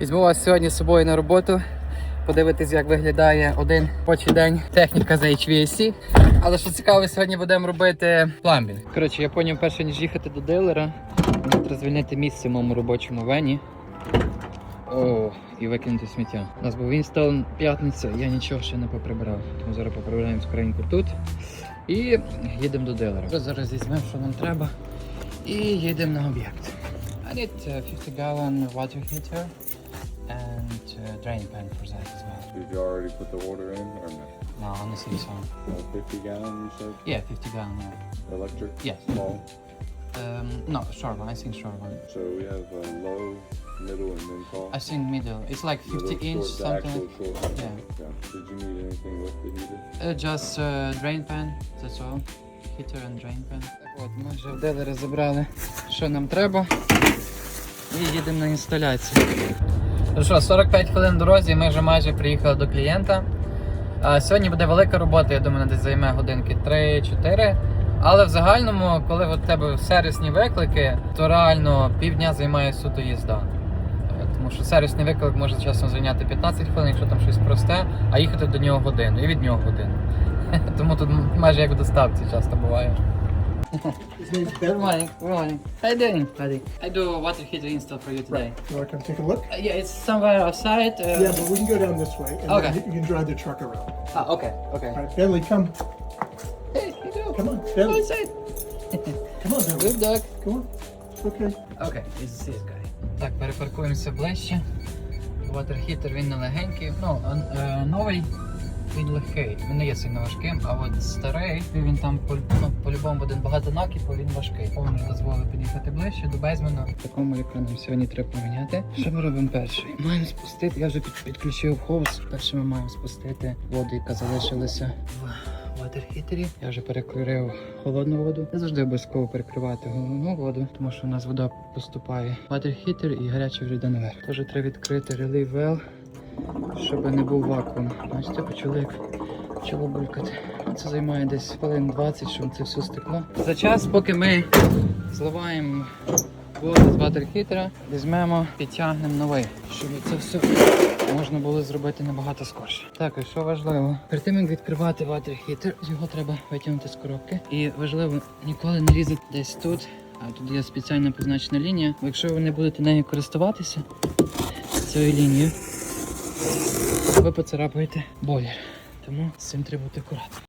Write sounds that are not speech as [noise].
Візьму вас сьогодні з собою на роботу. Подивитись, як виглядає один робочий день техніка за HVAC. Але що цікаво, сьогодні будемо робити пламбінг. Коротше, я поняв, перше ніж їхати до дилера, треба звільнити місце в моєму робочому вені. О, і викинути сміття. У нас був інстал п'ятниця, я нічого ще не поприбирав. Тому зараз поприбираємо скоренько тут. І їдемо до дилера. Зараз візьмемо, що нам треба. І їдемо на об'єкт. I need uh, 50 gallon water heater and uh, drain pan for that as well. Did you already put the order in or no? No, on the city side. Uh, 50 gallon, you said? Yeah, 50 gallon. Yeah. Electric? Yes. Small? Um, no, short one. I think short one. So we have uh, low, middle, and then tall? I think middle. It's like 50 Middle, inch short, the something. actual short. Yeah. yeah. Did you need anything with the heater? Uh, just uh, drain pan. That's all. Heater and drain pan. Так от, ми вже в дилері забрали, що нам треба. І їдемо на інсталяцію. Ну що, 45 хвилин дорозі, ми вже майже приїхали до клієнта. Сьогодні буде велика робота, я думаю, десь займе годинки 3-4. Але в загальному, коли в тебе сервісні виклики, то реально півдня займає суто їзда. Тому що сервісний виклик може часом зайняти 15 хвилин, якщо там щось просте, а їхати до нього годину і від нього годину. [laughs] Тому тут майже як в доставці часто буває. His name's Good Ben. morning, good morning. How you doing, buddy? I do a water heater install for you today. You want to come take a look? Uh, yeah, it's somewhere outside. Uh, Yeah, but we can go down this way, and Okay. then you can drive the truck around. Ah, okay, okay. All right, Bentley, come. Hey, you do. Come on, Go Bentley. inside. [laughs] Come on, Bentley. Good dog. Come on. It's okay. Okay, this is this guy. Так, перепаркуємося ближче. Water heater він не легенький. Ну, а, е, новий Він легкий, він не є сильно важким, а от старий, він там по- ну, по-любому буде багато накипу, він важкий. Повний дозволив під'їхати ближче до Безмена. Такому, яку нам сьогодні треба поміняти. Що ми робимо перший? Маємо спустити, я вже під, підключив хоус. Перше ми маємо спустити воду, яка залишилася в ватерхітері. Я вже перекрив холодну воду. Не завжди обов'язково перекривати головну воду, тому що у нас вода поступає в ватерхітер і гаряча йде наверх. Тож треба відкрити релей вел, щоб не був вакуум. Бачите, почали як почало булькати. Це займає десь хвилин 20, щоб це все стекло. За час, поки ми зливаємо воду з ватерхітера, візьмемо, підтягнемо новий, щоб це все можна було зробити набагато скорше. Так, і що важливо, перед тим як відкривати ватерхітер, його треба витягнути з коробки. І важливо ніколи не різати десь тут. А тут є спеціальна позначена лінія. Якщо ви не будете нею користуватися, цією лінією, ви поцарапаєте бойлер. Тому з цим треба бути акуратно.